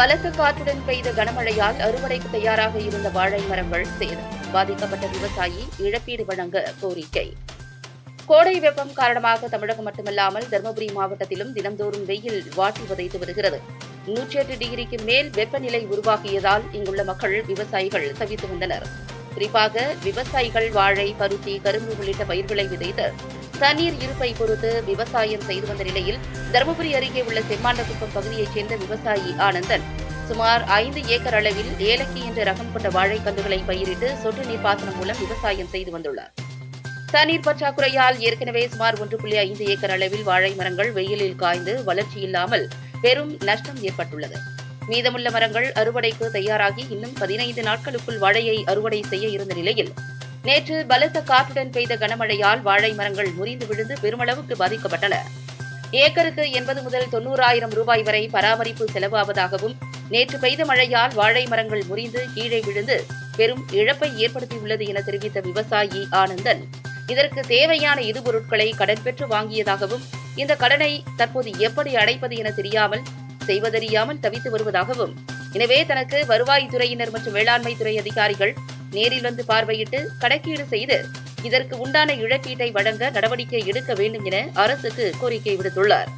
பலத்த காற்றுடன் பெய்த கனமழையால் அறுவடைக்கு தயாராக இருந்த வாழை மரங்கள் சேதம். பாதிக்கப்பட்ட விவசாயி இழப்பீடு வழங்க கோரிக்கை. கோடை வெப்பம் காரணமாக தமிழகம் மட்டுமல்லாமல் தருமபுரி மாவட்டத்திலும் தினந்தோறும் வெயில் வாட்டி வதைத்து வருகிறது. நூற்றி எட்டு டிகிரிக்கு மேல் வெப்பநிலை உருவாகியதால் இங்குள்ள மக்கள் விவசாயிகள் தவித்து வந்தனர். குறிப்பாக விவசாயிகள் வாழை பருத்தி கரும்பு உள்ளிட்ட பயிர்களை விதைத்து தண்ணீர் இருப்பை பொறுத்து விவசாயம் செய்து வந்த நிலையில் தருமபுரி அருகே உள்ள செம்மாண்டகுப்பம் பகுதியைச் சேர்ந்த விவசாயி ஆனந்தன் சுமார் ஐந்து ஏக்கர் அளவில் ஏலக்கி என்ற ரகம் கொண்ட வாழைக்கன்றுகளை பயிரிட்டு சொட்டு நீர் பாசனம் மூலம் விவசாயம் செய்து வந்துள்ளார். தண்ணீர் பற்றாக்குறையால் ஏற்கனவே சுமார் ஒன்று புள்ளி ஐந்து ஏக்கர் அளவில் வாழை மரங்கள் வெயிலில் காய்ந்து வளர்ச்சி இல்லாமல் பெரும் நஷ்டம் ஏற்பட்டுள்ளது. மீதமுள்ள மரங்கள் அறுவடைக்கு தயாராகி இன்னும் பதினைந்து நாட்களுக்குள் வாழையை அறுவடை செய்ய இருந்த நிலையில் நேற்று பலத்த காற்றுடன் பெய்த கனமழையால் வாழை மரங்கள் முறிந்து விழுந்து பெருமளவுக்கு பாதிக்கப்பட்டன. ஏக்கருக்கு எண்பது முதல் தொன்னூறாயிரம் ரூபாய் வரை பராமரிப்பு செலவாவதாகவும் நேற்று பெய்த மழையால் வாழை மரங்கள் முறிந்து கீழே விழுந்து பெரும் இழப்பை ஏற்படுத்தியுள்ளது என தெரிவித்த விவசாயி ஆனந்தன் இதற்கு தேவையான இடுபொருட்களை கடன் பெற்று வாங்கியதாகவும் இந்த கடனை தற்போது எப்படி அடைப்பது என தெரியாமல் செய்வதறியாமல் தவித்து வருவதாகவும் எனவே தனக்கு வருவாய் துறையினர் மற்றும் வேளாண்மை துறை அதிகாரிகள் நேரில் வந்து பார்வையிட்டு கணக்கீடு செய்து இதற்கு உண்டான இழப்பீட்டை வழங்க நடவடிக்கை எடுக்க வேண்டும் என அரசுக்கு கோரிக்கை விடுத்துள்ளார்.